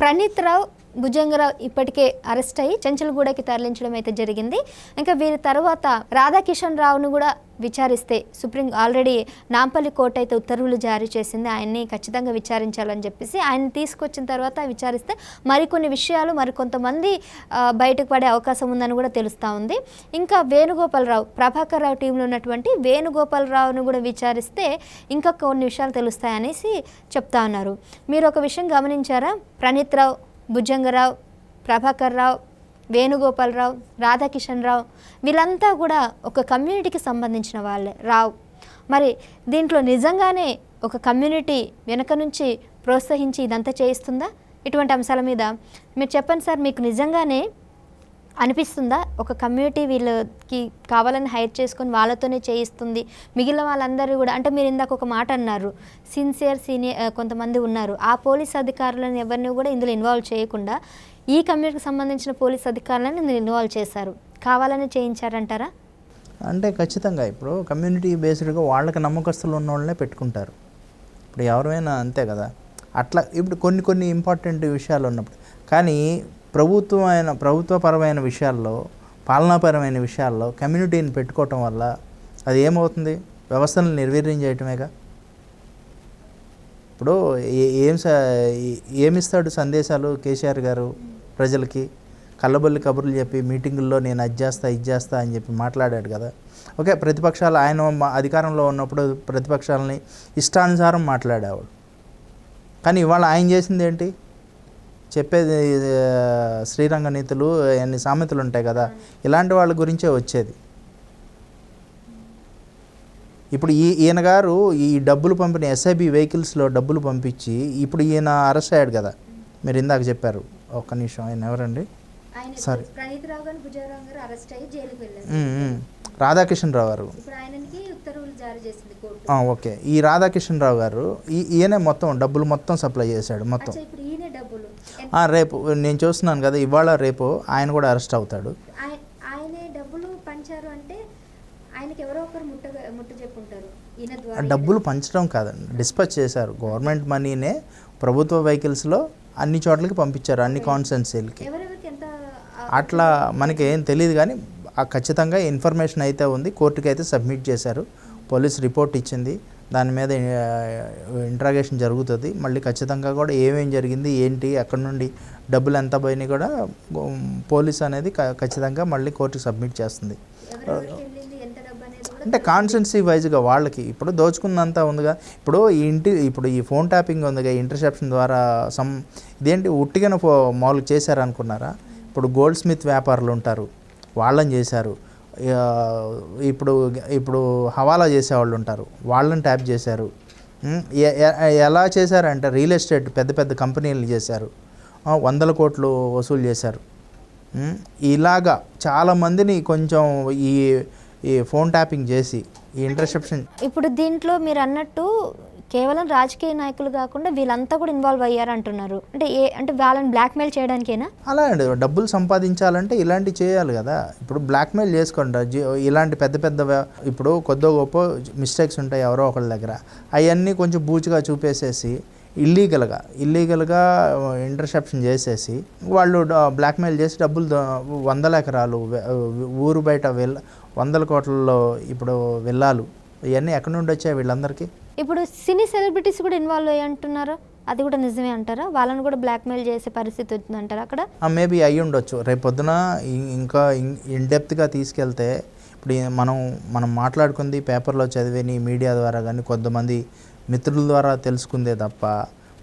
ప్రణీత్ రావు భుజంగరావు ఇప్పటికే అరెస్ట్ అయ్యి చెంచల్గూడకి తరలించడం అయితే జరిగింది. ఇంకా వీరి తర్వాత రాధాకిషన్ రావును కూడా విచారిస్తే సుప్రీం ఆల్రెడీ నాంపల్లి కోర్టు అయితే ఉత్తర్వులు జారీ చేసింది. ఆయన్ని ఖచ్చితంగా విచారించాలని చెప్పేసి ఆయన తీసుకొచ్చిన తర్వాత విచారిస్తే మరికొన్ని విషయాలు మరికొంతమంది బయటకు పడే అవకాశం ఉందని కూడా తెలుస్తూ ఉంది. ఇంకా వేణుగోపాలరావు ప్రభాకర్ రావు టీంలో ఉన్నటువంటి వేణుగోపాలరావును కూడా విచారిస్తే ఇంకా కొన్ని విషయాలు తెలుస్తాయనేసి చెప్తా ఉన్నారు. మీరు ఒక విషయం గమనించారా? ప్రణీత్ రావు భుజంగరావు ప్రభాకర్ రావు వేణుగోపాలరావు రాధాకిషన్ రావు వీళ్ళంతా కూడా ఒక కమ్యూనిటీకి సంబంధించిన వాళ్ళే. రావు. మరి దీంట్లో నిజంగానే ఒక కమ్యూనిటీ వెనక నుంచి ప్రోత్సహించి ఇదంతా చేయిస్తుందా? ఇటువంటి అంశాల మీద మీరు చెప్పండి సార్ మీకు నిజంగానే అనిపిస్తుందా? ఒక కమ్యూనిటీ వీళ్ళకి కావాలని హైర్ చేసుకొని వాళ్ళతోనే చేయిస్తుంది. మిగిలిన వాళ్ళందరూ కూడా అంటే మీరు ఇందాక ఒక మాట అన్నారు సిన్సియర్ సీనియర్ కొంతమంది ఉన్నారు. ఆ పోలీస్ అధికారులను ఎవరిని కూడా ఇందులో ఇన్వాల్వ్ చేయకుండా ఈ కమ్యూనిటీకి సంబంధించిన పోలీస్ అధికారులను ఇందులో ఇన్వాల్వ్ చేశారు. కావాలని చేయించారంటారా? అంటే ఖచ్చితంగా ఇప్పుడు కమ్యూనిటీ బేస్డ్గా వాళ్ళకి నమ్మకస్తులు ఉన్న వాళ్ళనే పెట్టుకుంటారు. ఇప్పుడు ఎవరైనా అంతే కదా. అట్లా ఇప్పుడు కొన్ని కొన్ని ఇంపార్టెంట్ విషయాలు ఉన్నప్పుడు. కానీ ప్రభుత్వమైన ప్రభుత్వపరమైన విషయాల్లో పాలనాపరమైన విషయాల్లో కమ్యూనిటీని పెట్టుకోవటం వల్ల అది ఏమవుతుంది? వ్యవస్థను నిర్వీర్యం చేయటమేగా? ఇప్పుడు ఏ- ఏం ఏమిస్తాడు సందేశాలు కేసీఆర్ గారు ప్రజలకి? కళ్ళబొల్లి కబుర్లు చెప్పి మీటింగుల్లో నేను అది చేస్తా ఇది చేస్తా అని చెప్పి మాట్లాడాడు కదా. ఓకే ప్రతిపక్షాలు ఆయన మా- అధికారంలో ఉన్నప్పుడు ప్రతిపక్షాలని ఇష్టానుసారం మాట్లాడేవాడు కానీ ఇవాళ ఆయన చేసింది ఏంటి? చెప్పేది శ్రీరంగ నీతులు అన్ని సామెతలు ఉంటాయి కదా ఇలాంటి వాళ్ళ గురించే వచ్చేది. ఇప్పుడు ఈ ఈయన గారు ఈ డబ్బులు పంపిన ఎస్ఐబి వెహికల్స్లో డబ్బులు పంపించి ఇప్పుడు ఈయన అరెస్ట్ అయ్యాడు కదా. మీరు ఇందాక చెప్పారు ఒక్క నిమిషం ఆయన ఎవరండి? సరే. గారు. రాధాకిషన్ రావు గారు. ఓకే. ఈ రాధాకిషన్ రావు గారు ఈ ఈయనే మొత్తం డబ్బులు మొత్తం సప్లై చేశాడు మొత్తం. డబ్బులు రేపు నేను చూస్తున్నాను కదా ఇవాళ రేపు ఆయన కూడా అరెస్ట్ అవుతాడు. ఆయ- ఆయనే డబ్బులు పంచారు అంటే ఆయనకి ఎవరో ఒకరు ముట్ట ముట్ట చెప్పుంటారు. డబ్బులు పంచడం కాదండి. డిస్పచ్ చేశారు. గవర్నమెంట్ మనీనే ప్రభుత్వ వెహికల్స్లో అన్ని చోట్లకి పంపించారు అన్ని కాన్స్టెన్సీలకి. ఆ, అట్లా మనకి ఏం తెలియదు కానీ ఆ ఖచ్చితంగా ఇన్ఫర్మేషన్ అయితే ఉంది కోర్టుకి అయితే సబ్మిట్ చేశారు. పోలీస్ రిపోర్ట్ ఇచ్చింది. దాని మీద ఇంట్రాగేషన్ జరుగుతుంది. మళ్ళీ ఖచ్చితంగా కూడా ఏమేం జరిగింది ఏంటి అక్కడ నుండి డబ్బులు ఎంత పోయినాయి కూడా పోలీస్ అనేది ఖచ్చితంగా మళ్ళీ కోర్టుకి సబ్మిట్ చేస్తుంది. అంటే కాన్స్టెన్సీ వైజ్గా వాళ్ళకి ఇప్పుడు దోచుకున్నంత ఉందిగా. ఇప్పుడు ఈ ఇంటి ఇప్పుడు ఈ ఫోన్ ట్యాపింగ్ ఉందిగా ఇంటర్సెప్షన్ ద్వారా సమ్ ఇదేంటి ఉట్టిగానే ఫో మామూలుగా చేశారనుకున్నారా? ఇప్పుడు గోల్డ్ స్మిత్ వ్యాపారులు ఉంటారు వాళ్ళని చేశారు. ఇప్పుడు ఇప్పుడు హవాలా చేసేవాళ్ళు ఉంటారు. వాళ్ళని ట్యాప్ చేశారు. ఎలా చేశారంటే రియల్ ఎస్టేట్ పెద్ద పెద్ద కంపెనీలు చేశారు. వందల కోట్లు వసూలు చేశారు. ఇలాగా ఇలాగా చాలామందిని కొంచెం ఈ ఈ ఫోన్ ట్యాపింగ్ చేసి ఈ ఇంటర్సెప్షన్ ఇప్పుడు దీంట్లో మీరు అన్నట్టు కేవలం రాజకీయ నాయకులు కాకుండా వీళ్ళంతా కూడా ఇన్వాల్వ్ అయ్యారు అంటున్నారు అంటే ఏ అంటే వాళ్ళని బ్లాక్మెయిల్ చేయడానికేనా? అలా అండి. డబ్బులు సంపాదించాలంటే ఇలాంటివి చేయాలి కదా. ఇప్పుడు బ్లాక్మెయిల్ చేసుకోండి ఇలాంటి పెద్ద పెద్ద ఇప్పుడు కొద్ద గొప్ప మిస్టేక్స్ ఉంటాయి ఎవరో ఒకళ్ళ దగ్గర. అవన్నీ కొంచెం బూచిగా చూపేసేసి ఇల్లీగల్గా ఇల్లీగల్గా ఇంటర్సెప్షన్ చేసేసి వాళ్ళు బ్లాక్మెయిల్ చేసి డబ్బులు వందల ఎకరాలు ఊరు బయట వెళ్ళ వందల కోట్లలో ఇప్పుడు వెళ్ళాలు ఇవన్నీ ఎక్కడి నుండి వచ్చాయి వీళ్ళందరికీ? ఇప్పుడు సినీ సెలబ్రిటీస్ కూడా ఇన్వాల్వ్ అయ్యి అంటున్నారు? అది కూడా నిజమే అంటారా? వాళ్ళని కూడా బ్లాక్మెయిల్ చేసే పరిస్థితి వచ్చిందంటారా అక్కడ? మేబీ అయ్యి ఉండొచ్చు. రేపొద్దున పొద్దున ఇం- ఇంకా ఇన్డెప్త్గా తీసుకెళ్తే ఇప్పుడు మనం మనం మాట్లాడుకుంది పేపర్లో చదివిని మీడియా ద్వారా కానీ కొంతమంది మిత్రుల ద్వారా తెలుసుకుందే తప్ప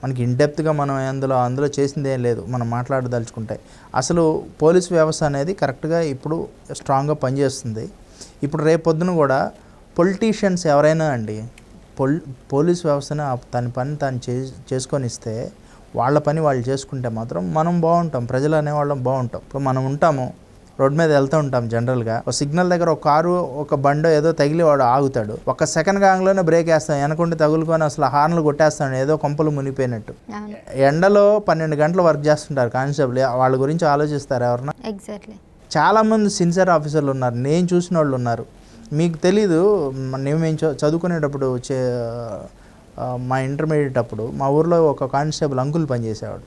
మనకి ఇన్డెప్త్గా మనం అందులో అందులో చేసింది ఏం లేదు. మనం మాట్లాడదలుచుకుంటే. అసలు పోలీస్ వ్యవస్థ అనేది కరెక్ట్గా ఇప్పుడు స్ట్రాంగ్గా పనిచేస్తుంది. ఇప్పుడు రేపొద్దున కూడా పొలిటీషియన్స్ ఎవరైనా అండి పొల్ పోలీస్ వ్యవస్థను తన పని తాను చే చేసుకొని ఇస్తే వాళ్ళ పని వాళ్ళు చేసుకుంటే మాత్రం మనం బాగుంటాం. ప్రజలు అనేవాళ్ళం బాగుంటాం. ఇప్పుడు మనం ఉంటాము రోడ్ మీద వెళ్తూ ఉంటాం జనరల్గా. ఒక సిగ్నల్ దగ్గర ఒక కారు ఒక బండో ఏదో తగిలి వాడు ఆగుతాడు. ఒక సెకండ్ గాంగ్లోనే బ్రేక్ వేస్తాం. వెనకుండి తగులుకొని అసలు హార్న్లు కొట్టేస్తాడు ఏదో కొంపలు మునిగిపోయినట్టు అవును. ఎండలో పన్నెండు గంటలు వర్క్ చేస్తుంటారు కానిస్టేబుల్. వాళ్ళ గురించి ఆలోచిస్తారు ఎవరన్నా? ఎగ్జాక్ట్లీ చాలామంది సిన్సియర్ ఆఫీసర్లు ఉన్నారు. నేను చూసిన వాళ్ళు ఉన్నారు. మీకు తెలీదు నేను మేము చదువుకునేటప్పుడు చే మా ఇంటర్మీడియట్ అప్పుడు మా ఊర్లో ఒక కానిస్టేబుల్ అంకుల్ పనిచేసేవాడు.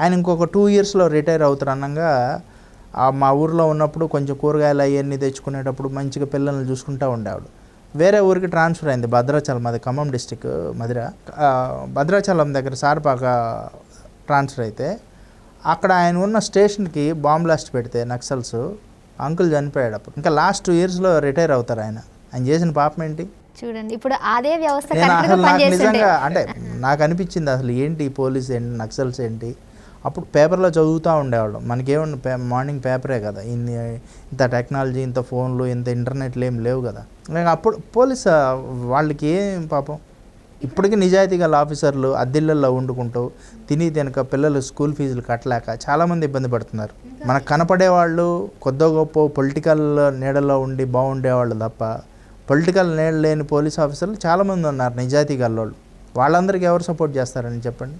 ఆయన ఇంకొక టూ ఇయర్స్లో రిటైర్ అవుతారు అనగా మా ఊర్లో ఉన్నప్పుడు కొంచెం కూరగాయలు అవన్నీ తెచ్చుకునేటప్పుడు మంచిగా పిల్లల్ని చూసుకుంటూ ఉండేవాడు. వేరే ఊరికి ట్రాన్స్ఫర్ అయింది భద్రాచలం మాది ఖమ్మం డిస్టిక్ మధుర. భద్రాచలం దగ్గర సార్పాక ట్రాన్స్ఫర్ అయితే అక్కడ ఆయన ఉన్న స్టేషన్కి బాంబ్ బ్లాస్ట్ పెడితే నక్సల్స్ అంకుల్ చనిపోయాడు అప్పుడు. ఇంకా లాస్ట్ టూ ఇయర్స్లో రిటైర్ అవుతారు ఆయన. ఆయన చేసిన పాపం ఏంటి? చూడండి ఇప్పుడు అదే వ్యవస్థ నేను అసలు నాకు నిజంగా అంటే నాకు అనిపించింది అసలు ఏంటి పోలీస్ ఏంటి నక్సల్స్ ఏంటి? అప్పుడు పేపర్లో చదువుతూ ఉండేవాళ్ళం. మనకేముంది పే మార్నింగ్ పేపరే కదా. ఇన్ని ఇంత టెక్నాలజీ ఇంత ఫోన్లు ఇంత ఇంటర్నెట్లు ఏం లేవు కదా. అప్పుడు పోలీస్ వాళ్ళకి ఏం పాపం? ఇప్పటికీ నిజాయితీ గల ఆఫీసర్లు అద్దెళ్ళల్లో వండుకుంటూ తిని తినక పిల్లలు స్కూల్ ఫీజులు కట్టలేక చాలామంది ఇబ్బంది పడుతున్నారు. మనకు కనపడే వాళ్ళు కొద్ది గొప్ప పొలిటికల్ నీడలో ఉండి బాగుండేవాళ్ళు తప్ప పొలిటికల్ నీడ లేని పోలీస్ ఆఫీసర్లు చాలామంది ఉన్నారు నిజాయితీ గల్లోళ్ళు. వాళ్ళందరికీ ఎవరు సపోర్ట్ చేస్తారని చెప్పండి?